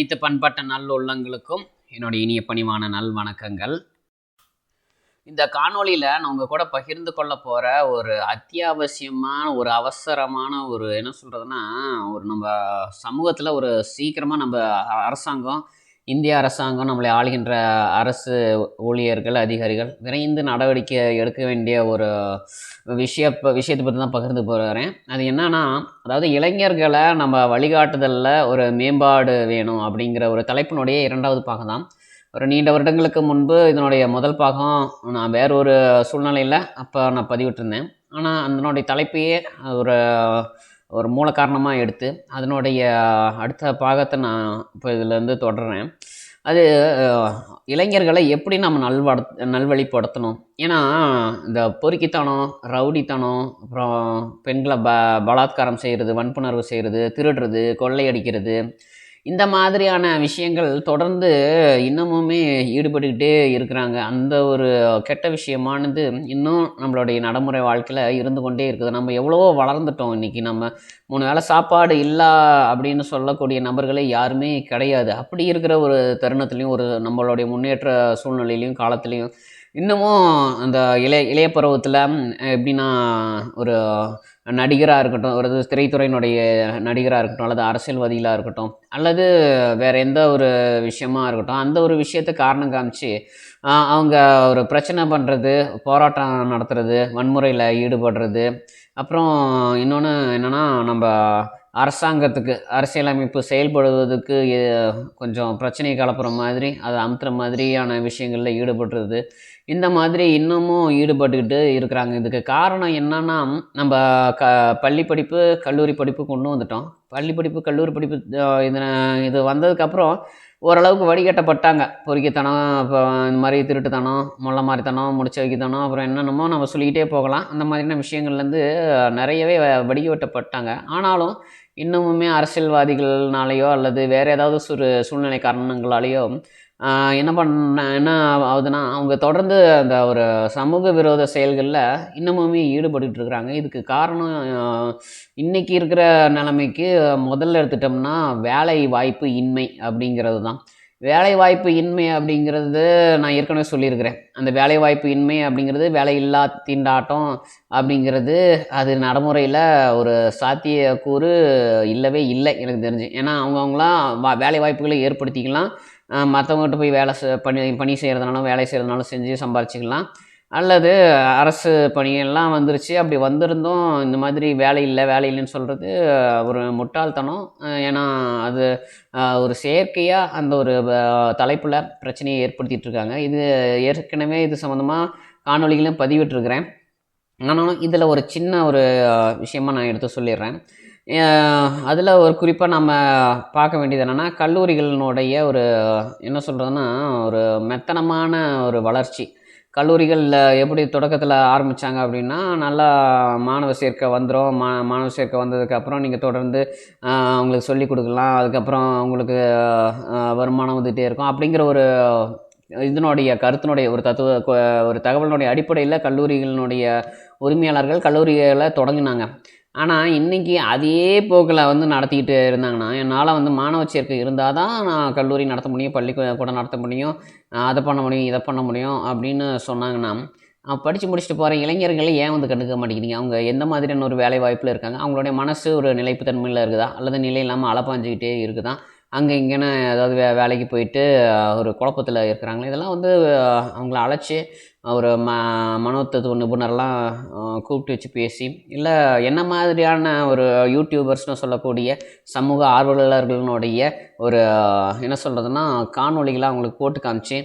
அனைத்து பண்பட்ட நல் உள்ளங்களுக்கும் என்னுடைய இனிய பணிவான நல் வணக்கங்கள். இந்த காணொளியில் நான் உங்கள் கூட பகிர்ந்து கொள்ள போகிற ஒரு அத்தியாவசியமான ஒரு அவசரமான ஒரு என்ன சொல்கிறதுனா ஒரு நம்ம சமூகத்தில் ஒரு சீக்கிரமாக நம்ம அரசாங்கம் இந்திய அரசாங்கம் நம்மளை ஆளுகின்ற அரசு ஊழியர்கள் அதிகாரிகள் விரைந்து நடவடிக்கை எடுக்க வேண்டிய ஒரு விஷய விஷயத்தை பற்றி தான் பகிர்ந்து போகிறேன் அது என்னன்னா அதாவது இளைஞர்களை நம்ம வழிகாட்டுதலில் ஒரு மேம்பாடு வேணும் அப்படிங்கிற ஒரு தலைப்பினுடைய இரண்டாவது பாகம் தான் ஒரு நீண்ட வருடங்களுக்கு முன்பு இதனுடைய முதல் பாகம் நான் வேற ஒரு சூழ்நிலையில் அப்போ நான் பதிவிட்டிருந்தேன். ஆனால் அதனுடைய தலைப்பையே ஒரு ஒரு மூல காரணமாக எடுத்து அதனுடைய அடுத்த பாகத்தை நான் இப்போ இதிலேருந்து தொடர்றேன். அது இளைஞர்களை எப்படி நம்ம நல்வட நல்வழிப்படுத்தணும்? ஏன்னா இந்த பொறுக்கித்தனம் ரவுடித்தனம் அப்புறம் பெண்களை ப பலாத்காரம் செய்கிறது வன்புணர்வு செய்கிறது திருடுறது கொள்ளையடிக்கிறது இந்த மாதிரியான விஷயங்கள் தொடர்ந்து இன்னமுமே ஈடுபட்டுக்கிட்டே இருக்கிறாங்க. அந்த ஒரு கெட்ட விஷயமானது இன்னும் நம்மளுடைய நடைமுறை வாழ்க்கையில் இருந்து கொண்டே இருக்குது. நம்ம எவ்வளவோ வளர்ந்துட்டோம் இன்றைக்கி நம்ம மூணு வேளை சாப்பாடு இல்லை அப்படின்னு சொல்லக்கூடிய நபர்களே யாருமே கிடையாது. அப்படி இருக்கிற ஒரு தருணத்துலேயும் ஒரு நம்மளுடைய முன்னேற்ற சூழ்நிலையிலையும் காலத்துலேயும் இன்னமும் அந்த இளைய இளைய பருவத்தில் எப்படின்னா ஒரு நடிகராக இருக்கட்டும் ஒரு திரைத்துறையினுடைய நடிகராக இருக்கட்டும் அல்லது அரசியல்வாதிகளாக இருக்கட்டும் அல்லது வேறு எந்த ஒரு விஷயமா இருக்கட்டும் அந்த ஒரு விஷயத்தை காரணம் காமிச்சு அவங்க ஒரு பிரச்சனை பண்ணுறது போராட்டம் நடத்துறது வன்முறையில் ஈடுபடுறது. அப்புறம் இன்னொன்று என்னென்னா நம்ம அரசாங்கத்துக்கு அரசியலமைப்பு செயல்படுவதற்கு கொஞ்சம் பிரச்சனையை கலப்புற மாதிரி அதை அமுத்துற மாதிரியான விஷயங்களில் ஈடுபடுறது இந்த மாதிரி இன்னமும் ஈடுபட்டுக்கிட்டு இருக்கிறாங்க. இதுக்கு காரணம் என்னன்னா நம்ம க பள்ளி படிப்பு கல்லூரி படிப்பு கொண்டு வந்துட்டோம். பள்ளி படிப்பு கல்லூரி படிப்பு இது இது வந்ததுக்கப்புறம் ஓரளவுக்கு வடிகட்டப்பட்டாங்க. பொறுக்கித்தனம் இப்போ இந்த மாதிரி திருட்டுத்தனம் முள்ள மாதிரித்தனம் முடிச்ச வைக்கத்தனம் அப்புறம் என்னென்னமோ நம்ம சொல்லிக்கிட்டே போகலாம். அந்த மாதிரியான விஷயங்கள்லேருந்து நிறையவே வ- வடிகட்டப்பட்டாங்க. ஆனாலும் இன்னமுமே அரசியல்வாதிகள்னாலேயோ அல்லது வேறு ஏதாவது ஒரு சூழ்நிலை காரணங்களாலேயோ என்ன பண்ண என்ன ஆகுதுன்னா அவங்க தொடர்ந்து அந்த ஒரு சமூக விரோத செயல்களில் இன்னமுமே ஈடுபட்டு இருக்கிறாங்க. இதுக்கு காரணம் இன்றைக்கி இன்னைக்கு இருக்கிற நிலைமைக்கு முதல்ல எடுத்துட்டோம்னா வேலை வாய்ப்பு இன்மை அப்படிங்கிறது தான் வேலை வாய்ப்பு இன்மை அப்படிங்கிறது நான் ஏற்கனவே சொல்லியிருக்கிறேன். அந்த வேலை வாய்ப்பு இன்மை அப்படிங்கிறது வேலையில்லா திண்டாட்டம் அப்படிங்கிறது அது நடைமுறையில் ஒரு சாத்தியக்கூறு இல்லவே இல்லை எனக்கு தெரிஞ்சு. ஏன்னா அவங்கவுங்களாம் வா வேலை வாய்ப்புகளை ஏற்படுத்திக்கலாம் மற்றவங்ககிட்ட போய் வேலை செ- பணி பணி செய்கிறதுனாலும் வேலை செய்கிறதுனாலும் செஞ்சு சம்பாரிச்சிக்கலாம். அல்லது அரசு பணியெல்லாம் வந்துருச்சு. அப்படி வந்திருந்தும் இந்த மாதிரி வேலை இல்லை வேலை இல்லைன்னு சொல்கிறது ஒரு முட்டாள்தனம். ஏன்னா அது ஒரு செயற்கையாக அந்த ஒரு தலைப்பில் பிரச்சனையை ஏற்படுத்திட்டு இருக்காங்க. இது ஏற்கனவே இது சம்மந்தமாக காணொளிகளும் பதிவிட்டிருக்கிறேன். ஆனாலும் இதில் ஒரு சின்ன ஒரு விஷயமாக விஷயமா நான் எடுத்து சொல்லிடுறேன். அதில் ஒரு குறிப்பாக நம்ம பார்க்க வேண்டியது என்னென்னா கல்லூரிகளினுடைய ஒரு என்ன சொல்கிறதுன்னா ஒரு மெத்தனமான ஒரு வளர்ச்சி. கல்லூரிகளில் எப்படி தொடக்கத்தில் ஆரம்பித்தாங்க அப்படின்னா நல்லா மாணவ சேர்க்கை வந்துடும் மா மாணவ சேர்க்கை வந்ததுக்கப்புறம் நீங்கள் தொடர்ந்து அவங்களுக்கு சொல்லிக் கொடுக்கலாம். அதுக்கப்புறம் உங்களுக்கு வருமானம் வந்துகிட்டே இருக்கும். அப்படிங்கிற ஒரு இதனுடைய கருத்தினுடைய ஒரு தத்துவ ஒரு தகவலினுடைய அடிப்படையில் கல்லூரிகளினுடைய உரிமையாளர்கள் கல்லூரிகளை தொடங்கினாங்க. ஆனால் இன்றைக்கி அதே போக்கில் வந்து நடத்திக்கிட்டு இருந்தாங்கன்னா என்னால் வந்து மாணவ சேர்க்கை இருந்தால் தான் நான் கல்லூரி நடத்த முடியும் பள்ளி கூட நடத்த முடியும் அதை பண்ண முடியும் இதை பண்ண முடியும் அப்படின்னு சொன்னாங்கன்னா படித்து முடிச்சுட்டு போகிற இளைஞர்களை ஏன் வந்து கண்டுக்க மாட்டேங்கிறீங்க? அவங்க எந்த மாதிரியான ஒரு வேலை வாய்ப்பில் இருக்காங்க? அவங்களுடைய மனசு ஒரு நிலைப்புத்தன்மையில் இருக்குதா? அல்லது நிலை இல்லாமல் அலப்பாஞ்சிக்கிட்டே இருக்குதா? அங்கே இங்கேன்னு ஏதாவது வே வேலைக்கு போயிட்டு ஒரு குழப்பத்தில் இருக்கிறாங்களே. இதெல்லாம் வந்து அவங்கள அழைச்சி ஒரு ம மனோத்தத்துவ நிபுணர்லாம் கூப்பிட்டு வச்சு பேசி இல்லை என்ன மாதிரியான ஒரு யூடியூபர்ஸ்னு சொல்லக்கூடிய சமூக ஆர்வலர்களுடைய ஒரு என்ன சொல்கிறதுனா காணொளிகளை அவங்களுக்கு போட்டு காமிச்சு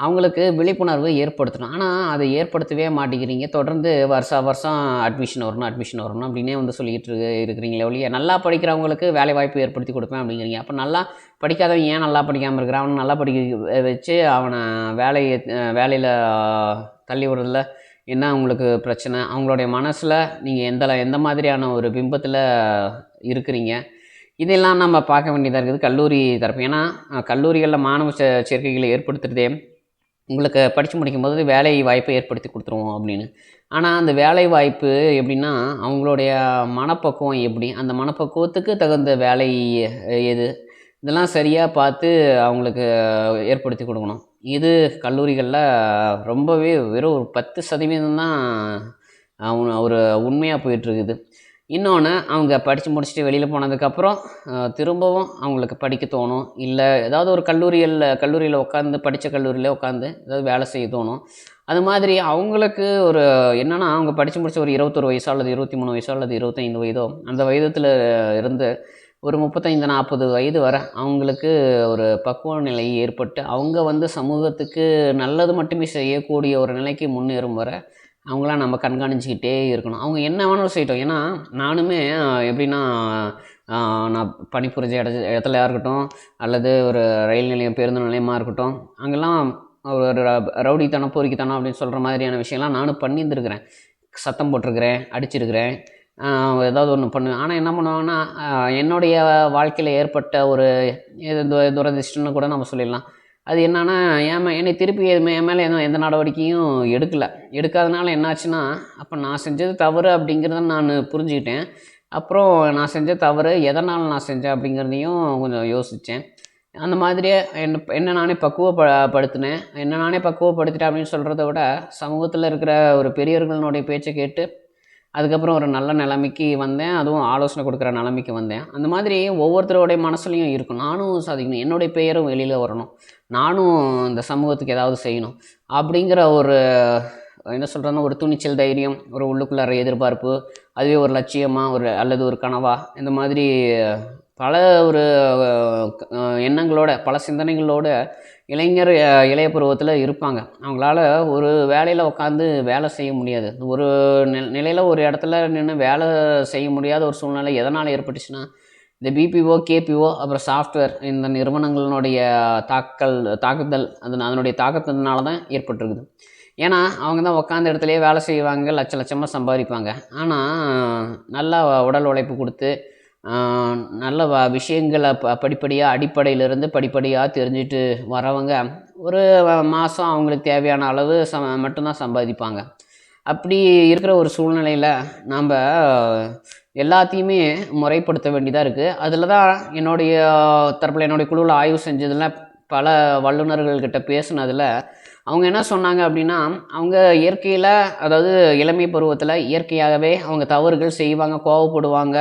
அவங்களுக்கு விழிப்புணர்வு ஏற்படுத்தணும். ஆனால் அதை ஏற்படுத்தவே மாட்டேங்கிறீங்க. தொடர்ந்து வருஷா வருஷம் அட்மிஷன் வரணும் அட்மிஷன் வரணும் அப்படின்னே வந்து சொல்லிக்கிட்டு இருக்கு இருக்கிறீங்களே ஒழிய நல்லா படிக்கிறவங்களுக்கு வேலை வாய்ப்பு ஏற்படுத்தி கொடுப்பேன் அப்படிங்கிறீங்க. அப்போ நல்லா படிக்காதவன் ஏன் நல்லா படிக்காமல் இருக்கிறான்? அவனை நல்லா படிக்க வச்சு அவனை வேலையை வேலையில் தள்ளி விடுறதுல என்ன உங்களுக்கு பிரச்சனை? அவங்களுடைய மனசில் நீங்கள் எந்த எந்த மாதிரியான ஒரு பிம்பத்தில் இருக்கிறீங்க? இதெல்லாம் நம்ம பார்க்க வேண்டியதாக இருக்குது. கல்லூரி தரப்பு. ஏன்னா கல்லூரிகளில் மாணவ சே- சேர்க்கைகளை ஏற்படுத்துகிறதே உங்களுக்கு படித்து முடிக்கும் போது வேலை வாய்ப்பை ஏற்படுத்தி கொடுத்துருவோம் அப்படின்னு. ஆனால் அந்த வேலை வாய்ப்பு எப்படின்னா அவங்களுடைய மனப்பக்குவம் எப்படி அந்த மனப்பக்குவத்துக்கு தகுந்த வேலை எது இதெல்லாம் சரியாக பார்த்து அவங்களுக்கு ஏற்படுத்தி கொடுக்கணும். இது கல்லூரிகளில் ரொம்பவே வெறும் ஒரு பத்து சதவீதம் தான் அவங்க ஒரு உண்மையாக போயிட்டுருக்குது இன்னொன்று அவங்க படித்து முடிச்சுட்டு வெளியில் போனதுக்கப்புறம் திரும்பவும் அவங்களுக்கு படிக்க தோணும். இல்லை ஏதாவது ஒரு கல்லூரியில் கல்லூரியில் உட்காந்து படித்த கல்லூரியில் உட்காந்து ஏதாவது வேலை செய்ய தோணும். அது மாதிரி அவங்களுக்கு ஒரு என்னென்னா அவங்க படித்து முடிச்ச ஒரு இருபத்தொரு வயசோ அல்லது இருபத்தி மூணு வயசோ அல்லது இருபத்தைந்து வயதோ அந்த வயதத்தில் இருந்து ஒரு முப்பத்தைந்து நாற்பது வயது வரை அவங்களுக்கு ஒரு பக்குவ நிலை ஏற்பட்டு அவங்க வந்து சமூகத்துக்கு நல்லது மட்டுமே செய்யக்கூடிய ஒரு நிலைக்கு முன்னேறும் வரை அவங்களாம் நம்ம கண்காணிச்சிக்கிட்டே இருக்கணும். அவங்க என்ன வேணாலும் செய்யட்டும். ஏன்னா நானுமே எப்படின்னா நான் பணிபுரிஞ்ச இட இடத்துல இருக்கட்டும் அல்லது ஒரு ரயில் நிலையம் பேருந்து நிலையமாக இருக்கட்டும் அங்கெல்லாம் ஒரு ர- ரவுடித்தனம் பொறுக்கித்தனம் அப்படின்னு சொல்கிற மாதிரியான விஷயம்லாம் நானும் பண்ணியிருந்துருக்கிறேன். சத்தம் போட்டிருக்கிறேன் அடிச்சிருக்கிறேன். ஏதாவது ஒன்று பண்ணுவேன் ஆனால் என்ன பண்ணுவாங்கன்னா என்னுடைய வாழ்க்கையில் ஏற்பட்ட ஒரு இது து- கூட நம்ம சொல்லிடலாம். அது என்னன்னா ஏன் என்னை திருப்பி எதுவுமே என் மேலே எதுவும் எந்த நடவடிக்கையும் எடுக்கலை. எடுக்காதனால என்னாச்சுன்னா அப்போ நான் செஞ்சது தவறு அப்படிங்கிறத நான் புரிஞ்சுக்கிட்டேன். அப்புறம் நான் செஞ்ச தவறு எதனால் நான் செஞ்சேன் அப்படிங்கிறதையும் கொஞ்சம் யோசித்தேன் அந்த மாதிரியே என்ன என்ன நானே பக்குவப்ப படுத்தினேன் என்ன நானே பக்குவப்படுத்திட்டேன் அப்படின்னு சொல்கிறத விட சமூகத்தில் இருக்கிற ஒரு பெரியவர்களுடைய பேச்சை கேட்டு அதுக்கப்புறம் ஒரு நல்ல நிலைமைக்கு வந்தேன். அதுவும் ஆலோசனை கொடுக்குற நிலைமைக்கு வந்தேன். அந்த மாதிரி ஒவ்வொருத்தரோடைய மனசுலையும் இருக்கும் நானும் சாதிக்கணும். என்னுடைய பெயரும் வெளியில் வரணும். நானும் இந்த சமூகத்துக்கு ஏதாவது செய்யணும். அப்படிங்கிற ஒரு என்ன சொல்கிறேன்னா ஒரு துணிச்சல் தைரியம் ஒரு உள்ளுக்குள்ளார எதிர்பார்ப்பு அதுவே ஒரு லட்சியமாக ஒரு அல்லது ஒரு கனவா இந்த மாதிரி பல ஒரு எண்ணங்களோட பல சிந்தனைகளோட இளைஞர் இளைய பருவத்தில் இருப்பாங்க. அவங்களால ஒரு வேலையில் உட்காந்து வேலை செய்ய முடியாது. ஒரு நிலையில் ஒரு இடத்துல நின்று வேலை செய்ய முடியாத ஒரு சூழ்நிலை எதனால் ஏற்பட்டுச்சுன்னா இந்த பிபிஓ கேபிஓ அப்புறம் சாஃப்ட்வேர் இந்த நிறுவனங்களினுடைய தாக்கல் தாக்குதல் அது அதனுடைய தாக்கத்தினால தான் ஏற்பட்டிருக்குது. ஏன்னா அவங்க தான் உட்காந்த இடத்துலையே வேலை செய்வாங்க லட்ச லட்சமாக சம்பாதிப்பாங்க. ஆனால் நல்லா உடல் உழைப்பு கொடுத்து நல்ல வ விஷயங்களை ப படிப்படியாக அடிப்படையிலிருந்து படிப்படியாக தெரிஞ்சுட்டு வரவங்க ஒரு மாதம் அவங்களுக்கு தேவையான அளவு ச மட்டும்தான் சம்பாதிப்பாங்க. அப்படி இருக்கிற ஒரு சூழ்நிலையில் நாம் எல்லாத்தையுமே முறைப்படுத்த வேண்டியதாக இருக்குது அதில் தான் என்னுடைய தரப்பில் என்னுடைய குழுவில் ஆய்வு செஞ்சதில் பல வல்லுநர்கள்கிட்ட பேசுனதில் அவங்க என்ன சொன்னாங்க அப்படின்னா அவங்க இயற்கையில் அதாவது இளமை பருவத்தில் இயற்கையாகவே அவங்க தவறுகள் செய்வாங்க கோவப்படுவாங்க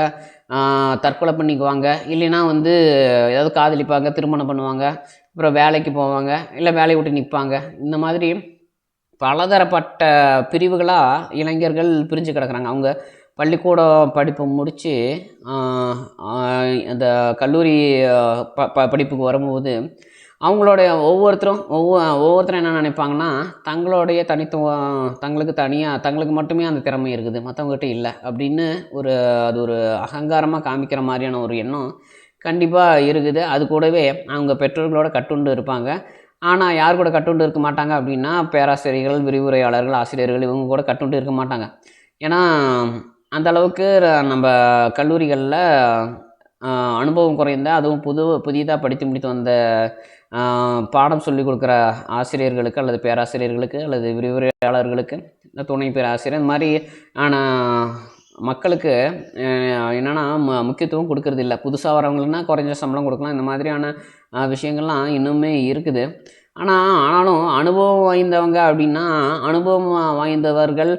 தற்கொலை பண்ணிக்குவாங்க. இல்லைன்னா வந்து ஏதாவது காதலிப்பாங்க திருமணம் பண்ணுவாங்க அப்புறம் வேலைக்கு போவாங்க இல்லை வேலையை விட்டு நிற்பாங்க இந்த மாதிரி பலதரப்பட்ட பிரிவுகளாக இளைஞர்கள் பிரிஞ்சு கிடக்குறாங்க. அவங்க பள்ளிக்கூட படிப்பு முடித்து அந்த கல்லூரி ப ப படிப்புக்கு வரும்போது அவங்களுடைய ஒவ்வொருத்தரும் ஒவ்வொரு ஒவ்வொருத்தரும் என்ன நினைப்பாங்கன்னா தங்களுடைய தனித்துவம் தங்களுக்கு தனியாக தங்களுக்கு மட்டுமே அந்த திறமை இருக்குது மற்றவங்ககிட்ட இல்லை அப்படின்னு ஒரு அது ஒரு அகங்காரமாக காமிக்கிற மாதிரியான ஒரு எண்ணம் கண்டிப்பாக இருக்குது. அது கூடவே அவங்க பெற்றோர்களோட கட்டுண்டு இருப்பாங்க. ஆனால் யார் கூட கட்டுண்டு இருக்க மாட்டாங்க அப்படின்னா பேராசிரியர்கள் விரிவுரையாளர்கள் ஆசிரியர்கள் இவங்க கூட கட்டுண்டு இருக்க மாட்டாங்க. ஏன்னா அந்த அளவுக்கு நம்ம கல்லூரிகளில் அனுபவம் குறைந்த அதுவும் புது புதிதாக படித்து முடித்து வந்த பாடம் சொல்லிக் கொடுக்குற ஆசிரியர்களுக்கு அல்லது பேராசிரியர்களுக்கு அல்லது விரிவுரையாளர்களுக்கு துணை பேராசிரியர் இந்த மாதிரி ஆனால் மக்களுக்கு என்னென்னா முக்கியத்துவம் கொடுக்கறது இல்லை. புதுசாக வரவங்களுக்குனா குறைஞ்ச சம்பளம் கொடுக்கலாம். இந்த மாதிரியான விஷயங்கள்லாம் இன்னுமே இருக்குது. ஆனால் ஆனாலும் அனுபவம் வாய்ந்தவங்க அப்படின்னா அனுபவம் வாய்ந்தவர்கள்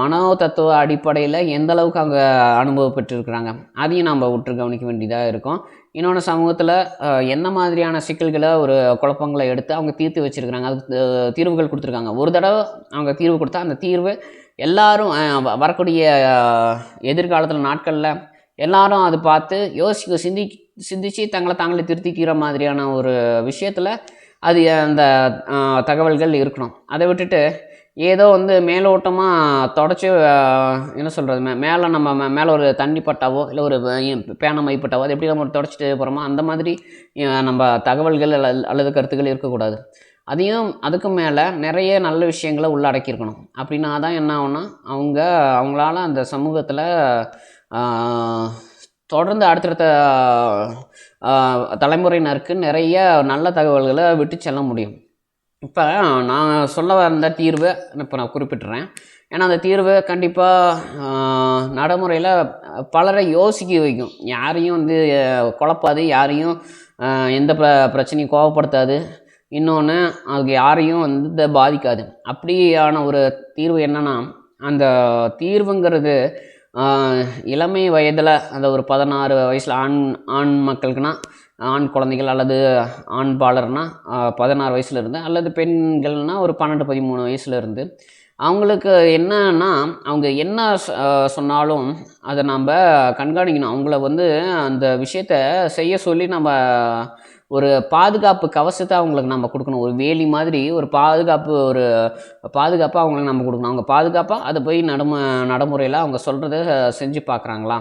மனோ தத்துவ அடிப்படையில் எந்த அளவுக்கு அவங்க அனுபவம் பெற்றிருக்கிறாங்க அதையும் நம்ம உற்று கவனிக்க வேண்டியதாக இருக்கும். இன்னொன்று சமூகத்தில் என்ன மாதிரியான சிக்கல்களை ஒரு குழப்பங்களை எடுத்து அவங்க தீர்த்து வச்சுருக்கிறாங்க. அதுக்கு தீர்வுகள் கொடுத்துருக்காங்க. ஒரு தடவை அவங்க தீர்வு கொடுத்தா அந்த தீர்வு எல்லாரும் வ- வரக்கூடிய எதிர்காலத்தில் நாட்களில் எல்லாரும் அது பார்த்து யோசிக்க சிந்தி சிந்திச்சு தங்களை தாங்களே திருத்திக்கிற மாதிரியான ஒரு விஷயத்தில் அது அந்த தகவல்கள் இருக்கணும். அதை விட்டுட்டு ஏதோ வந்து மேலோட்டமாக தொடச்சி என்ன சொல்கிறது மே மேலே நம்ம மேலே ஒரு தண்ணி பட்டாவோ இல்லை ஒரு பேன மைப்பட்டாவோ அது எப்படி நம்ம தொடச்சிட்டு போகிறோமோ அந்த மாதிரி நம்ம தகவல்கள் அல்ல- அல்லது கருத்துக்கள் இருக்கக்கூடாது. அதையும் அதுக்கு மேலே நிறைய நல்ல விஷயங்களை உள்ளடக்கியிருக்கணும். அப்படின்னா தான் என்ன ஆகும்னா அவங்க அவங்களால அந்த சமூகத்தில் தொடர்ந்து அடுத்தடுத்த தலைமுறையினருக்கு நிறைய நல்ல தகவல்களை விட்டு செல்ல முடியும். இப்போ நான் சொல்ல வந்த தீர்வு இப்போ நான் குறிப்பிட்டுறேன். ஏன்னா அந்த தீர்வு கண்டிப்பாக நடைமுறையில் பலரை யோசிக்க வைக்கும். யாரையும் வந்து குழப்பாது யாரையும் எந்த பிர பிரச்சனையும் கோவப்படுத்தாது. இன்னொன்று அதுக்கு யாரையும் வந்து பாதிக்காது. அப்படியான ஒரு தீர்வு என்னென்னா அந்த தீர்வுங்கிறது இளமை வயதில் அந்த ஒரு பதினாறு வயசில் ஆண் ஆண் மக்களுக்குனா ஆண் குழந்தைகள் அல்லது ஆண் பாலர்னா பதினாறு வயசுல இருந்து அல்லது பெண்கள்னா ஒரு பன்னெண்டு பதிமூணு வயசுல இருந்து அவங்களுக்கு என்னன்னா அவங்க என்ன சொன்னாலும் அதை நம்ம கண்காணிக்கணும். அவங்கள வந்து அந்த விஷயத்த செய்ய சொல்லி நம்ம ஒரு பாதுகாப்பு கவசத்தை அவங்களுக்கு நம்ம கொடுக்கணும். ஒரு வேலி மாதிரி ஒரு பாதுகாப்பு ஒரு பாதுகாப்பாக அவங்களுக்கு நம்ம கொடுக்கணும். அவங்க பாதுகாப்பாக அதை போய் நடம நடைமுறையில் அவங்க சொல்கிறத செஞ்சு பார்க்குறாங்களா?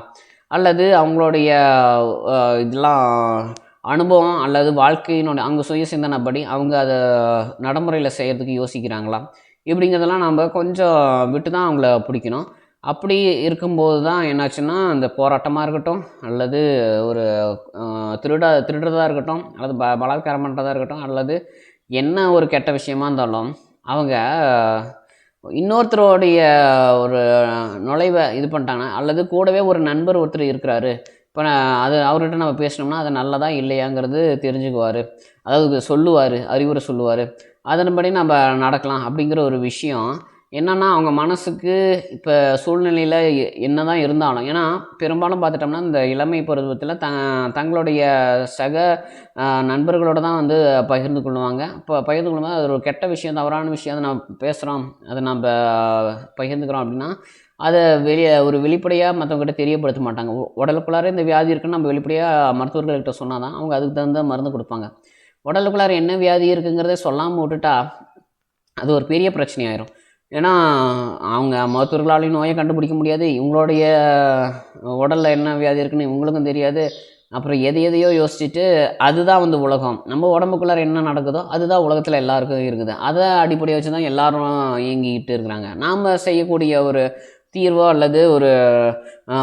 அல்லது அவங்களுடைய இதெல்லாம் அனுபவம் அல்லது வாழ்க்கையினோட அவங்க சுய சிந்தனைப்படி அவங்க அதை நடைமுறையில் செய்கிறதுக்கு யோசிக்கிறாங்களா? இப்படிங்கிறதெல்லாம் நம்ம கொஞ்சம் விட்டு தான் அவங்கள பிடிக்கணும். அப்படி இருக்கும்போது தான் என்னாச்சுன்னா அந்த போராட்டமாக இருக்கட்டும் அல்லது ஒரு திருடா திருட திருடுறதா இருக்கட்டும் அல்லது ப பலாத்காரம் பண்ணுறதா இருக்கட்டும் அல்லது என்ன ஒரு கெட்ட விஷயமா இருந்தாலும் அவங்க இன்னொருத்தருடைய ஒரு நுழைவை இது பண்ணிட்டாங்கன்னா அல்லது கூடவே ஒரு நண்பர் ஒருத்தர் இருக்கிறாரு இப்போ அது அவர்கிட்ட நம்ம பேசினோம்னா அது நல்லதா இல்லையாங்கிறது தெரிஞ்சுக்குவார். அதாவது சொல்லுவார் அறிவுரை சொல்லுவார். அதன்படி நம்ம நடக்கலாம் அப்படிங்கிற ஒரு விஷயம். என்னன்னா அவங்க மனசுக்கு இப்போ சூழ்நிலையில் என்ன தான் இருந்தாலும் ஏன்னா பெரும்பாலும் பார்த்துட்டோம்னா இந்த இளமை பருவத்தில் த தங்களுடைய சக நண்பர்களோடு தான் வந்து பகிர்ந்து கொள்ளுவாங்க இப்போ பகிர்ந்து கொள்ளும்போது அது ஒரு கெட்ட விஷயம் தவறான விஷயம் அதை நம்ம பேசுகிறோம் அதை நம்ம பகிர்ந்துக்கிறோம் அப்படின்னா அதை வெளியே ஒரு வெளிப்படையாக மற்றவங்ககிட்ட தெரியப்படுத்த மாட்டாங்க. உ- உடலுக்குள்ளார இந்த வியாதி இருக்குன்னு நம்ம வெளிப்படையாக மருத்துவர்கள்கிட்ட சொன்னால் தான் அவங்க அதுக்கு தகுந்த மருந்து கொடுப்பாங்க. உடலுக்குள்ளார என்ன வியாதி இருக்குங்கிறத சொல்லாமல் விட்டுட்டா அது ஒரு பெரிய பிரச்சனையாயிரும். ஏன்னா அவங்க மருத்துவர்களாலையும் நோயை கண்டுபிடிக்க முடியாது. இவங்களுடைய உடலில் என்ன வியாதி இருக்குன்னு இவங்களுக்கும் தெரியாது. அப்புறம் எதை எதையோ யோசிச்சுட்டு அதுதான் வந்து உலகம். நம்ம உடம்புக்குள்ளார என்ன நடக்குதோ அதுதான் உலகத்தில் எல்லாருக்கும் இருக்குது. அதை அடிப்படையை வச்சு தான் எல்லாரும் இயங்கிக்கிட்டு இருக்கிறாங்க. நாம் செய்யக்கூடிய ஒரு தீர்வோ அல்லது ஒரு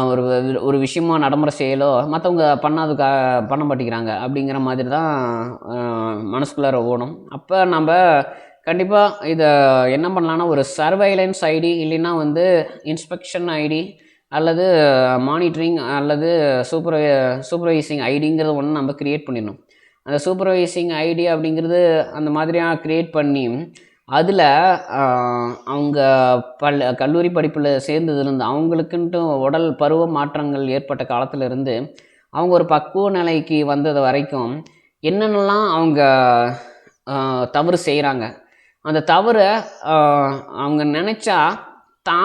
ஒரு ஒரு விஷயமோ நடைமுறை செயலோ மற்றவங்க பண்ணாதுக்கா பண்ண மாட்டேங்கிறாங்க அப்படிங்கிற மாதிரி தான் மனசுக்குள்ளார ஓடும். அப்போ நம்ம கண்டிப்பாக இதை என்ன பண்ணலான்னா ஒரு சர்வைலன்ஸ் ஐடி இல்லைன்னா வந்து இன்ஸ்பெக்ஷன் ஐடி அல்லது மானிட்டரிங் அல்லது சூப்பர் சூப்பர்வைசிங் ஐடிங்கிறது ஒன்று நம்ம க்ரியேட் பண்ணிடணும். அந்த சூப்பர்வைசிங் ஐடி அப்படிங்கிறது அந்த மாதிரியாக க்ரியேட் பண்ணி அதில் அவங்க பல் கல்லூரி படிப்பில் சேர்ந்ததுலேருந்து அவங்களுக்குன்ட்டு உடல் பருவ மாற்றங்கள் ஏற்பட்ட காலத்திலிருந்து அவங்க ஒரு பக்குவ நிலைக்கு வந்தது வரைக்கும் என்னென்னலாம் அவங்க தவறு செய்கிறாங்க அந்த தவறை அவங்க நினச்சா தா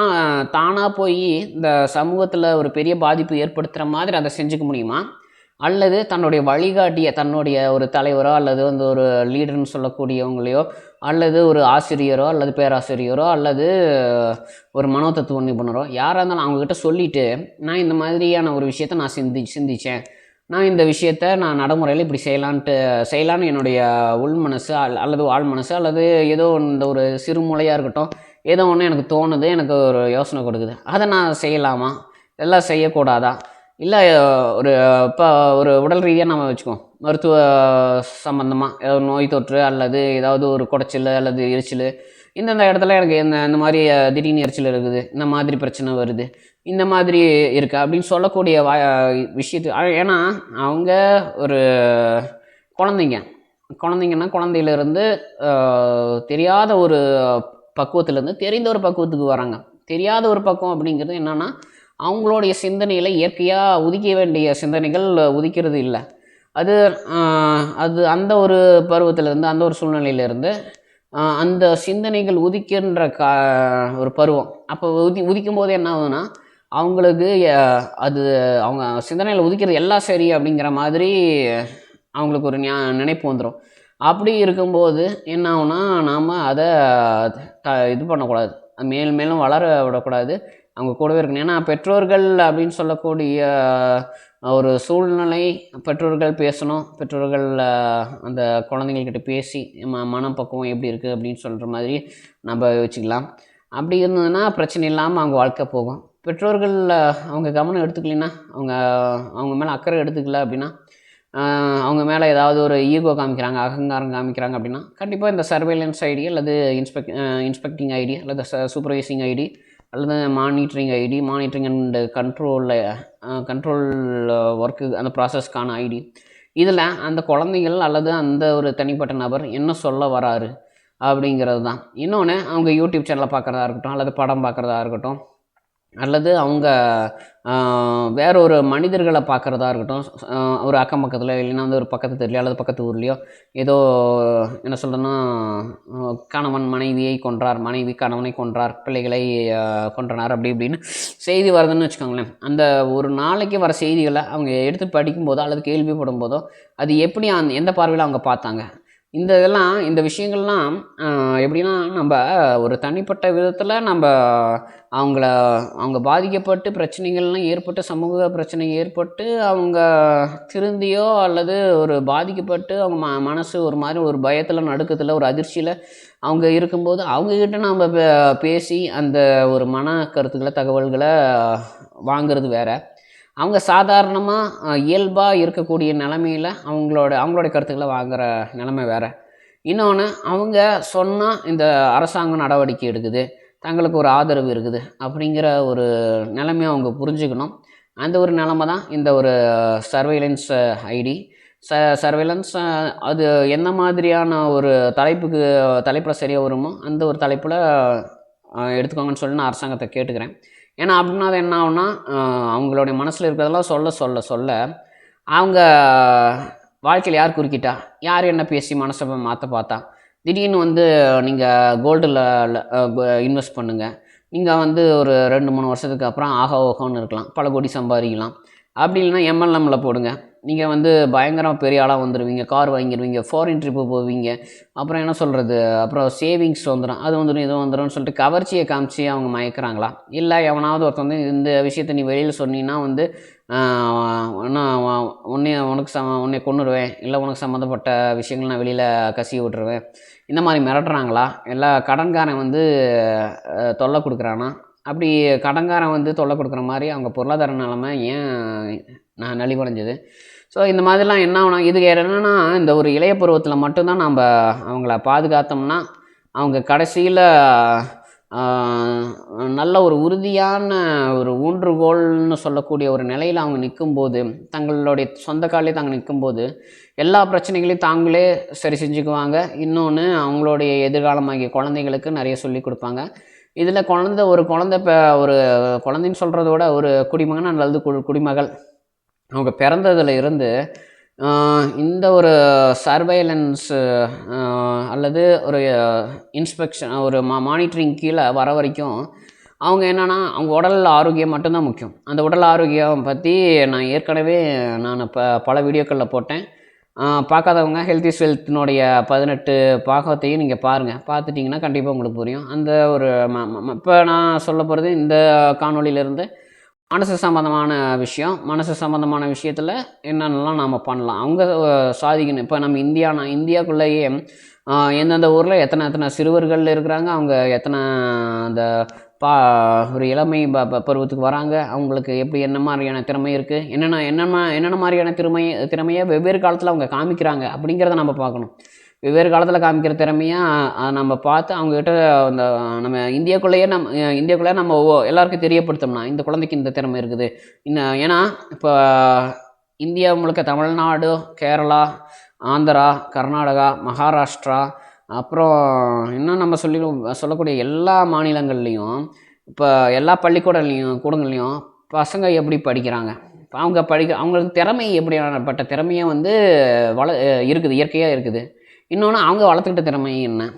தானாக போய் இந்த சமூகத்தில் ஒரு பெரிய பாதிப்பு ஏற்படுத்துகிற மாதிரி அதை செஞ்சுக்க முடியுமா? அல்லது தன்னுடைய வழிகாட்டிய தன்னுடைய ஒரு தலைவரோ அல்லது வந்து ஒரு லீடர்னு சொல்லக்கூடியவங்களையோ அல்லது ஒரு ஆசிரியரோ அல்லது பேராசிரியரோ அல்லது ஒரு மனோதத்துவ நிபுணரோ யாராக இருந்தாலும் அவங்கக்கிட்ட சொல்லிவிட்டு நான் இந்த மாதிரியான ஒரு விஷயத்த நான் சிந்தி சிந்திச்சேன். நான் இந்த விஷயத்த நான் நடைமுறையில் இப்படி செய்யலான்ட்டு செய்யலான்னு என்னுடைய உள் மனசு அல் அல்லது ஆள் மனசு அல்லது ஏதோ இந்த ஒரு சிறுமுலையாக இருக்கட்டும் ஏதோ ஒன்று எனக்கு தோணுது எனக்கு ஒரு யோசனை கொடுக்குது. அதை நான் செய்யலாமா? எல்லாம் செய்யக்கூடாதா? இல்லை ஒரு இப்போ ஒரு உடல் ரீதியாக நம்ம வச்சுக்குவோம். மருத்துவ சம்மந்தமாக ஏதாவது நோய் தொற்று அல்லது ஏதாவது ஒரு குடைச்சல் அல்லது எரிச்சல். இந்தந்த இடத்துல எனக்கு இந்த இந்த மாதிரி திடீர்னு எரிச்சல் இருக்குது. இந்த மாதிரி பிரச்சனை வருது. இந்த மாதிரி இருக்குது அப்படின்னு சொல்லக்கூடிய வா விஷயத்து ஏன்னா அவங்க ஒரு குழந்தைங்க. குழந்தைங்கன்னா குழந்தையிலேருந்து தெரியாத ஒரு பக்குவத்துலேருந்து தெரிந்த ஒரு பக்குவத்துக்கு வராங்க. தெரியாத ஒரு பக்குவம் அப்படிங்கிறது என்னென்னா அவங்களுடைய சிந்தனையில் இயற்கையாக உதிக்க வேண்டிய சிந்தனைகள் உதிக்கிறது இல்லை. அது அது அந்த ஒரு பருவத்திலேருந்து அந்த ஒரு சூழ்நிலையிலேருந்து அந்த சிந்தனைகள் உதிக்கின்ற கா ஒரு பருவம். அப்போ உதி உதிக்கும் போது என்ன ஆகுதுன்னா அவங்களுக்கு அது அவங்க சிந்தனையில் உதிக்கிறது எல்லாம் சரி அப்படிங்கிற மாதிரி அவங்களுக்கு ஒரு ஞா நினைப்பு வந்துடும் அப்படி இருக்கும்போது என்ன ஆகுனா நாம் அதை த இது பண்ணக்கூடாது. மேல் மேலும் வளர விடக்கூடாது. அவங்க கூடவே இருக்கணும். ஏன்னா பெற்றோர்கள் அப்படின்னு சொல்லக்கூடிய ஒரு சூழ்நிலை பெற்றோர்கள் பேசணும். பெற்றோர்கள் அந்த குழந்தைங்கள்கிட்ட பேசி ம மனப்பக்குவம் எப்படி இருக்குது அப்படின்னு சொல்கிற மாதிரி நம்ம வச்சுக்கலாம் அப்படி இருந்ததுன்னா பிரச்சனை இல்லாமல் அவங்க வாழ்க்கை போகும். பெற்றோர்கள் அவங்க கவனம் எடுத்துக்கலைன்னா அவங்க அவங்க மேலே அக்கறை எடுத்துக்கல அப்படின்னா அவங்க மேலே ஏதாவது ஒரு ஈகோ காமிக்கிறாங்க அகங்காரம் காமிக்கிறாங்க அப்படின்னா கண்டிப்பாக இந்த சர்வேலன்ஸ் ஐடி அல்லது இன்ஸ்பெக்ட் இன்ஸ்பெக்டிங் ஐடி அல்லது சூப்பர்வைசிங் ஐடி அல்லது மானிட்டரிங் ஐடி மானிட்டரிங் அண்ட் கண்ட்ரோலில் கண்ட்ரோல் ஒர்க்கு அந்த ப்ராசஸ்க்கான ஐடி இதில் அந்த குழந்தைகள் அல்லது அந்த ஒரு தனிப்பட்ட நபர் என்ன சொல்ல வராரு அப்படிங்கிறது தான் இன்னொன்று அவங்க யூடியூப் சேனலை பார்க்குறதா இருக்கட்டும் அல்லது படம் பார்க்குறதா இருக்கட்டும் அல்லது அவங்க வேற ஒரு மனிதர்களை பார்க்குறதா இருக்கட்டும் ஒரு அக்கம் பக்கத்தில் இல்லைன்னா வந்து ஒரு பக்கத்து தெருலையோ அல்லது பக்கத்து ஊர்லேயோ ஏதோ என்ன சொல்கிறேன்னா கணவன் மனைவியை கொன்றார் மனைவி கணவனை கொன்றார் பிள்ளைகளை கொன்றனார் அப்படி இப்படின்னு செய்தி வருதுன்னு வச்சுக்கோங்களேன். அந்த ஒரு நாளைக்கு வர செய்திகளை அவங்க எடுத்து படிக்கும்போதோ அல்லது கேள்விப்படும் போதோ அது எப்படி அந்த எந்த பார்வையில் அவங்க பார்த்தாங்க? இந்த இதெல்லாம் இந்த விஷயங்கள்லாம் எப்படின்னா நம்ம ஒரு தனிப்பட்ட விதத்தில் நம்ம அவங்கள அவங்க பாதிக்கப்பட்டு பிரச்சனைகள்லாம் ஏற்பட்டு சமூக பிரச்சனை ஏற்பட்டு அவங்க திருந்தியோ அல்லது ஒரு பாதிக்கப்பட்டு அவங்க ம மனசு ஒரு மாதிரி ஒரு பயத்தில் நடுக்கத்தில் ஒரு அதிர்ச்சியில் அவங்க இருக்கும்போது அவங்கக்கிட்ட நம்ம பே- பேசி அந்த ஒரு மன கருத்துக்களை தகவல்களை வாங்குறது வேறு. அவங்க சாதாரணமாக இயல்பாக இருக்கக்கூடிய நிலமையில் அவங்களோட அவங்களோட கருத்துக்களை வாங்குகிற நிலைமை வேறு. இன்னொன்று அவங்க சொன்னால் இந்த அரசாங்கம் நடவடிக்கை எடுக்குது தங்களுக்கு ஒரு ஆதரவு இருக்குது அப்படிங்கிற ஒரு நிலைமையை அவங்க புரிஞ்சுக்கணும். அந்த ஒரு நிலமை தான் இந்த ஒரு சர்வைலன்ஸ் ஐடி. ச சர்வைலன்ஸ் அது என்ன மாதிரியான ஒரு தலைப்புக்கு தலைப்பில் சரியாக வருமோ அந்த ஒரு தலைப்பில் எடுத்துக்கோங்கன்னு சொல்லி நான் அரசாங்கத்தை கேட்டுக்கிறேன். ஏன்னா அப்படின்னா அது என்ன ஆகுனா அவங்களுடைய மனசில் இருக்கிறதெல்லாம் சொல்ல சொல்ல சொல்ல அவங்க வாழ்க்கையில் யார் குறுக்கிட்டா? யார் என்ன பேசி மனசை மாற்ற பார்த்தா? திடீர்னு வந்து நீங்கள் கோல்டில் இன்வெஸ்ட் பண்ணுங்கள் நீங்கள் வந்து ஒரு ரெண்டு மூணு வருஷத்துக்கு அப்புறம் ஆகா ஓகோன்னு இருக்கலாம். பல கோடி சம்பாதிக்கலாம். அப்படி இல்லைன்னா எம்எல்எம்ல போடுங்க. நீங்கள் வந்து பயங்கரமாக பெரிய ஆளாக வந்துடுவீங்க கார் வாங்கிடுவீங்க ஃபாரின் ட்ரிப்பு போவீங்க. அப்புறம் என்ன சொல்கிறது அப்புறம் சேவிங்ஸ் வந்துடும் அது வந்துடும் இது வந்துடும்னு சொல்லிட்டு கவர்ச்சியை காமிச்சு அவங்க மயக்கிறாங்களா? இல்லை எவனாவது ஒருத்தன் வந்து இந்த விஷயத்தை நீ வெளியில் சொன்னீங்கன்னா வந்து இன்னும் உன்னை உனக்கு சம உன்னை கொண்டுடுவேன் இல்லை உனக்கு சம்மந்தப்பட்ட விஷயங்கள் நான் வெளியில் கசி விட்டுருவேன். இந்த மாதிரி மிரட்டுறாங்களா? எல்லா கடன்காரன் வந்து தொல்லை கொடுக்குறானா? அப்படி கடன்காரன் வந்து தொல்லை கொடுக்குற மாதிரி அவங்க பொருளாதார நிலைமை ஏன் நான் நலிவடைஞ்சது. ஸோ இந்த மாதிரிலாம் என்ன ஆகணும் இதுக்கு என்னென்னா இந்த ஒரு இளைய பருவத்தில் மட்டும்தான் நம்ம அவங்கள பாதுகாத்தோம்னா அவங்க கடைசியில் நல்ல ஒரு உறுதியான ஒரு ஊன்றுகோல்னு சொல்லக்கூடிய ஒரு நிலையில் அவங்க நிற்கும்போது தங்களுடைய சொந்த காலிலே தாங்க நிற்கும்போது எல்லா பிரச்சனைகளையும் தாங்களே சரி செஞ்சுக்குவாங்க. இன்னொன்று அவங்களுடைய எதிர்காலமாகிய குழந்தைங்களுக்கு நிறைய சொல்லி கொடுப்பாங்க. இதில் குழந்தை ஒரு குழந்தை இப்போ ஒரு குழந்தைன்னு சொல்கிறத விட ஒரு குடிமகன் அல்லது கு- குடிமகள். அவங்க பிறந்ததுல இருந்து இந்த ஒரு சர்வைலன்ஸு அல்லது ஒரு இன்ஸ்பெக்ஷன் ஒரு மா மானிட்டரிங் கீழே வர வரைக்கும் அவங்க என்னென்னா அவங்க உடல் ஆரோக்கியம் மட்டும்தான் முக்கியம். அந்த உடல் ஆரோக்கியம் பற்றி நான் ஏற்கனவே நான் ப பல வீடியோக்களில் போட்டேன். பார்க்காதவங்க ஹெல்த் இஸ் வெல்த்தினுடைய பதினெட்டு பாகத்தையும் நீங்கள் பாருங்கள் பார்த்துட்டிங்கன்னா கண்டிப்பாக உங்களுக்கு புரியும். அந்த ஒரு இப்போ நான் சொல்ல போகிறது இந்த காணொலியிலேருந்து மனசு சம்மந்தமான விஷயம். மனசு சம்மந்தமான விஷயத்தில் என்னென்னலாம் நாம் பண்ணலாம். அவங்க சாதிக்கணும். இப்போ நம்ம இந்தியா இந்தியாக்குள்ளேயே எந்தெந்த ஊரில் எத்தனை எத்தனை சிறுவர்கள் இருக்கிறாங்க அவங்க எத்தனை அந்த பா ஒரு இளமை ப ப- பருவத்துக்கு வராங்க அவங்களுக்கு எப்படி என்ன மாதிரியான திறமை இருக்குது என்னென்ன என்னென்ன என்னென்ன மாதிரியான திறமை திறமையை வெவ்வேறு காலத்தில் அவங்க காமிக்கிறாங்க அப்படிங்கிறத நம்ம பார்க்கணும். வெவ்வேறு காலத்தில் காமிக்கிற திறமையாக நம்ம பார்த்து அவங்ககிட்ட அந்த நம்ம இந்தியாக்குள்ளேயே நம்ம இந்தியாக்குள்ளேயே நம்ம ஒவ்வொ- எல்லாருக்கும் தெரியப்படுத்தோம்னா இந்த குழந்தைக்கு இந்த திறமை இருக்குது. இன்னும் ஏன்னா இப்போ இந்தியா முழுக்க தமிழ்நாடு கேரளா ஆந்திரா கர்நாடகா மகாராஷ்டிரா அப்புறம் இன்னும் நம்ம சொல்லி சொல்லக்கூடிய எல்லா மாநிலங்கள்லேயும் இப்போ எல்லா பள்ளிக்கூடங்களையும் கூடங்கள்லையும் பசங்க எப்படி படிக்கிறாங்க? அவங்க படிக்க அவங்களுக்கு திறமை எப்படியானப்பட்ட திறமையை வந்து வள இருக்குது இயற்கையாக இருக்குது. இன்னொன்று அவங்க வளர்த்துக்கிட்ட திறமை என்ன?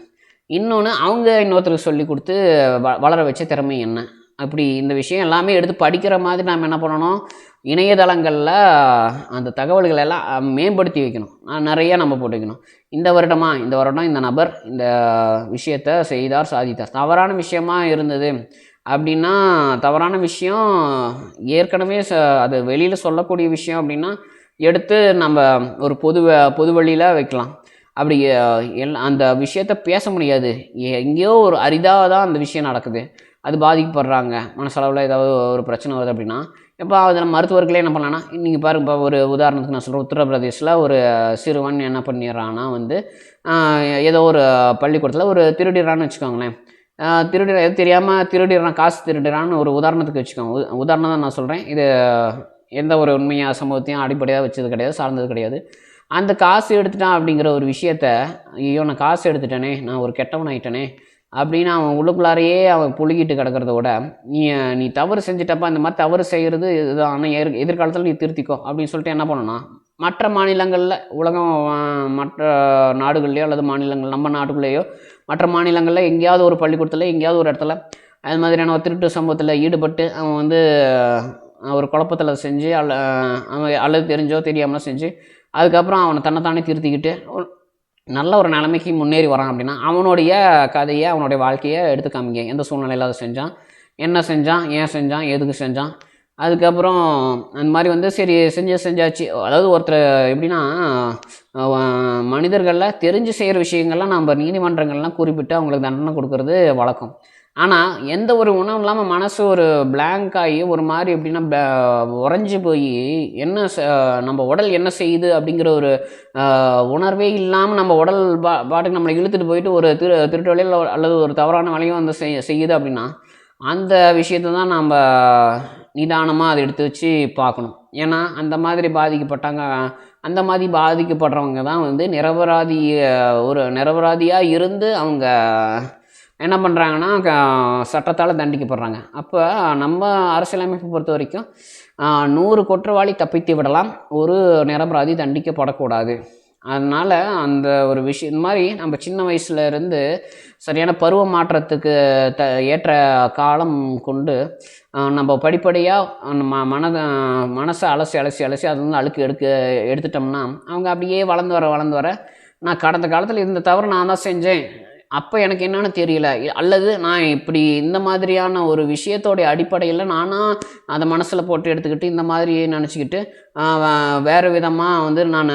இன்னொன்று அவங்க இன்னொருத்தருக்கு சொல்லி கொடுத்து வ வளர வச்ச திறமை என்ன? அப்படி இந்த விஷயம் எல்லாமே எடுத்து படிக்கிற மாதிரி நாம் என்ன பண்ணணும்? இணையதளங்களில் அந்த தகவல்கள் எல்லாம் மேம்படுத்தி வைக்கணும். நான் நிறைய நம்ம போட்டு வைக்கணும் இந்த வருடமா இந்த வருடம் இந்த நபர் இந்த விஷயத்தை செய்தார் சாதித்தார். தவறான விஷயமா இருந்தது அப்படின்னா தவறான விஷயம் ஏற்கனவே ச அது வெளியில் சொல்லக்கூடிய விஷயம் அப்படின்னா எடுத்து நம்ம ஒரு பொது வ- பொது வழியில் வைக்கலாம். அப்படி எல் அந்த விஷயத்த பேச முடியாது. எங்கேயோ ஒரு அரிதாக தான் அந்த விஷயம் நடக்குது. அது பாதிக்கப்படுறாங்க. மனசளவில் ஏதாவது ஒரு பிரச்சனை வருது அப்படின்னா இப்போ அதில் மருத்துவர்களே என்ன பண்ணலான்னா நீங்கள் பாருங்க இப்போ ஒரு உதாரணத்துக்கு நான் சொல்கிறேன் உத்தரப்பிரதேசில் ஒரு சிறுவன் என்ன பண்ணிடுறான்னா வந்து ஏதோ ஒரு பள்ளிக்கூடத்தில் ஒரு திருடிறான்னு வச்சுக்கோங்களேன். திருடிற திருடி எது தெரியாமல் திருடிடுறான் காசு திருடுறான்னு ஒரு உதாரணத்துக்கு வச்சுக்கோங்க. உதாரணம் தான் நான் சொல்கிறேன் இது எந்த ஒரு உண்மையாக சம்பவத்தையும் அடிப்படையாக வச்சது கிடையாது சார்ந்தது கிடையாது. அந்த காசு எடுத்துட்டான் அப்படிங்கிற ஒரு விஷயத்த ஐயோ நான் காசு எடுத்துட்டேனே நான் ஒரு கெட்டவன் ஆயிட்டனே அப்படின்னு அவன் உள்ளுக்குள்ளாரையே அவன் புழுகிட்டு கிடக்கிறத விட நீ நீ தவறு செஞ்சிட்டப்பா இந்த மாதிரி தவறு செய்கிறது இதுதான் ஆனால் எதிர் எதிர்காலத்தில் நீ திருத்திக்கோ அப்படின்னு சொல்லிட்டு என்ன பண்ணணும்னா மற்ற மாநிலங்களில் உலகம் மற்ற நாடுகள்லையோ அல்லது மாநிலங்கள் நம்ம நாட்டுக்குள்ளேயோ மற்ற மாநிலங்களில் எங்கேயாவது ஒரு பள்ளிக்கூடத்தில் எங்கேயாவது ஒரு இடத்துல அது மாதிரியான ஒரு திருட்டு சம்பவத்தில் ஈடுபட்டு அவன் வந்து ஒரு குழப்பத்தில் செஞ்சு அல்ல அவன் அல்லது தெரிஞ்சோ தெரியாமலோ செஞ்சு அதுக்கப்புறம் அவனை தன்னைத்தானே திருத்திக்கிட்டு நல்ல ஒரு நிலைமைக்கு முன்னேறி வரான் அப்படின்னா அவனுடைய கதையை அவனுடைய வாழ்க்கையை எடுத்து காமிங்க. எந்த சூழ்நிலையில் அதை செஞ்சான்? என்ன செஞ்சான்? ஏன் செஞ்சான்? எதுக்கு செஞ்சான்? அதுக்கப்புறம் அந்த மாதிரி வந்து சரி செஞ்சு செஞ்சாச்சு. அதாவது ஒருத்தர் எப்படின்னா மனிதர்களில் தெரிஞ்சு செய்கிற விஷயங்கள்லாம் நம்ம நீதிமன்றங்கள்லாம் குறிப்பிட்டு அவங்களுக்கு தண்டனை கொடுக்கறது வழக்கம். ஆனால் எந்த ஒரு உணவும் இல்லாமல் மனசு ஒரு பிளாங்க் ஆகி ஒரு மாதிரி எப்படின்னா உறைஞ்சி போய் என்ன நம்ம உடல் என்ன செய்யுது அப்படிங்கிற ஒரு உணர்வே இல்லாமல் நம்ம உடல் பா பாட்டுக்கு நம்மளை இழுத்துட்டு போயிட்டு ஒரு திரு திருட்டு வழியில் அல்லது ஒரு தவறான வழியும் வந்து செய் செய்யுது அப்படின்னா அந்த விஷயத்தை தான் நம்ம நிதானமாக அதை எடுத்து வச்சு பார்க்கணும். ஏன்னா அந்த மாதிரி பாதிக்கப்பட்டாங்க அந்த மாதிரி பாதிக்கப்படுறவங்க தான் வந்து நிரபராதி ஒரு நிரபராதியாக இருந்து அவங்க என்ன பண்ணுறாங்கன்னா சட்டத்தால் தண்டிக்கப்படுறாங்க. அப்போ நம்ம அரசியலமைப்பை பொறுத்த வரைக்கும் நூறு குற்றவாளி தப்பித்து விடலாம். ஒரு நிரபராதி தண்டிக்கப்படக்கூடாது. அதனால் அந்த ஒரு விஷயம் இந்த மாதிரி நம்ம சின்ன வயசுல இருந்து சரியான பருவ மாற்றத்துக்கு த ஏற்ற காலம் கொண்டு நம்ம படிப்படியாக ம மனத மனசை அலசி அலசி அலசி அது வந்து அழுக்கு எடுக்க எடுத்துட்டோம்னா அவங்க அப்படியே வளர்ந்து வர வளர்ந்து வர நான் கடந்த காலத்தில் இந்த தவறு நான் தான் செஞ்சேன். அப்போ எனக்கு என்னென்னு தெரியல. அல்லது நான் இப்படி இந்த மாதிரியான ஒரு விஷயத்தோடைய அடிப்படையில் நானாக அதை மனசில் போட்டு எடுத்துக்கிட்டு இந்த மாதிரி நினச்சிக்கிட்டு வேறு விதமாக வந்து நான்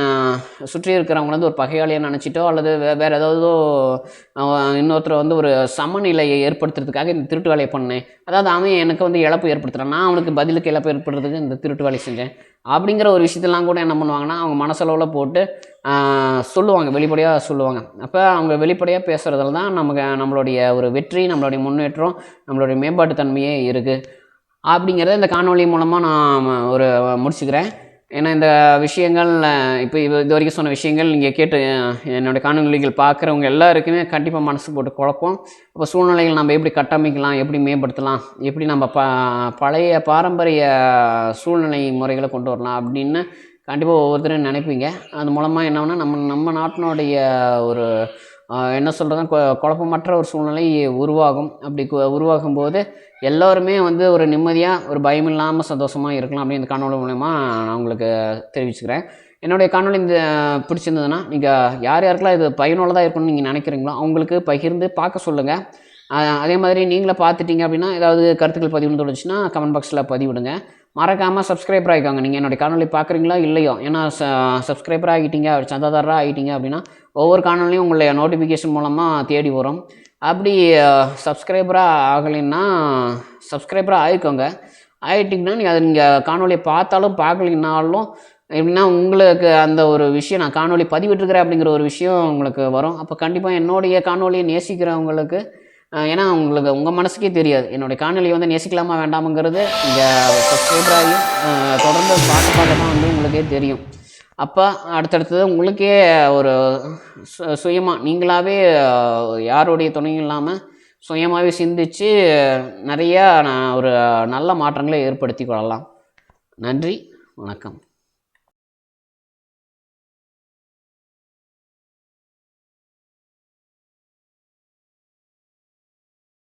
சுற்றி இருக்கிறவங்கள வந்து ஒரு பகையாளியாக நினச்சிட்டோ அல்லது வே வேறு ஏதாவது இன்னொருத்தர் வந்து ஒரு சமநிலையை ஏற்படுத்துறதுக்காக இந்த திருட்டு வேலையை பண்ணேன். அதாவது அவன் எனக்கு வந்து இழப்பு ஏற்படுத்துகிறான் நான் அவனுக்கு பதிலுக்கு இழப்பு ஏற்படுறதுக்கு இந்த திருட்டு வேலையை செஞ்சேன். அப்படிங்கிற ஒரு விஷயத்தெல்லாம் கூட என்ன பண்ணுவாங்கன்னா அவங்க மனசளவில் போட்டு சொல்லுவாங்க வெளிப்படையாக சொல்லுவாங்க. அப்போ அவங்க வெளிப்படையாக பேசுகிறதுல தான் நமக்கு நம்மளுடைய ஒரு வெற்றி நம்மளுடைய முன்னேற்றம் நம்மளுடைய மேம்பாட்டு தன்மையே இருக்குது அப்படிங்கிறத இந்த காணொலி மூலமாக நான் ஒரு முடிச்சுக்கிறேன். ஏன்னா இந்த விஷயங்கள் இப்போ இது இது வரைக்கும் சொன்ன விஷயங்கள் நீங்கள் கேட்டு என்னுடைய காணொலிகள் பார்க்குறவங்க எல்லாருக்குமே கண்டிப்பாக மனசு போட்டு குழப்பம். அப்போ சூழ்நிலைகள் நம்ம எப்படி கட்டமைக்கலாம் எப்படி மேம்படுத்தலாம் எப்படி நம்ம ப பழைய பாரம்பரிய சூழ்நிலை முறைகளை கொண்டு வரலாம் அப்படின்னு கண்டிப்பாக ஒவ்வொருத்தரும் நினைப்பீங்க. அது மூலமாக என்னன்னா நம்ம நம்ம நாட்டினுடைய ஒரு என்ன சொல்கிறது குழப்பமற்ற ஒரு சூழ்நிலை உருவாகும். அப்படி உருவாகும் போது எல்லோருமே வந்து ஒரு நிம்மதியாக ஒரு பயம் இல்லாமல் சந்தோஷமாக இருக்கலாம் அப்படின்னு இந்த காணொலி மூலயமா நான் உங்களுக்கு தெரிவிச்சுக்கிறேன். என்னுடைய காணொலி இந்த பிடிச்சிருந்ததுன்னா நீங்கள் யார் யாருக்கெல்லாம் இது பயனுள்ளதாக இருக்கும்னு நீங்கள் நினைக்கிறீங்களோ அவங்களுக்கு பகிர்ந்து பார்க்க சொல்லுங்கள் அதே மாதிரி நீங்களே பார்த்துட்டீங்க அப்படின்னா ஏதாவது கருத்துக்கள் பதிவுன்னு தோணுச்சுன்னா கமெண்ட் பாக்ஸில் பதிவிடுங்க. மறக்காமல் சப்ஸ்கிரைபர் ஆகிக்கோங்க நீங்கள் என்னுடைய காணொலி பார்க்குறீங்களா இல்லையோ ஏன்னா சப்ஸ்கிரைபர் ஆகிட்டீங்க சந்தாதாரராக ஆகிட்டீங்க அப்படின்னா ஒவ்வொரு காணொலியும் உங்களுடைய நோட்டிஃபிகேஷன் மூலமாக தேடி வரும். அப்படி சப்ஸ்கிரைபராக ஆகலைன்னா சப்ஸ்கிரைபராக ஆகிக்கோங்க ஆகிட்டிங்கன்னா நீங்கள் அதை நீங்கள் காணொலியை பார்த்தாலும் பார்க்கலைனாலும் எப்படின்னா உங்களுக்கு அந்த ஒரு விஷயம் நான் காணொலி பதிவிட்டுருக்கிறேன் அப்படிங்கிற ஒரு விஷயம் உங்களுக்கு வரும். அப்போ கண்டிப்பாக என்னுடைய காணொலியை நேசிக்கிறவங்களுக்கு ஏன்னா உங்களுக்கு உங்கள் மனசுக்கே தெரியாது. என்னுடைய காணொலியை வந்து நேசிக்கலாமா வேண்டாமங்கிறது இங்கே சப்ஸ்கிரைபராகி தொடர்ந்து பார்க்க பார்க்க தான் வந்து உங்களுக்கே தெரியும். அப்போ அடுத்தடுத்தது உங்களுக்கே ஒரு சு- சுயமாக நீங்களாகவே யாருடைய துணையும் இல்லாமல் சுயமாகவே சிந்திச்சு நிறையா நான் ஒரு நல்ல மாற்றங்களை ஏற்படுத்தி கொள்ளலாம். நன்றி வணக்கம்.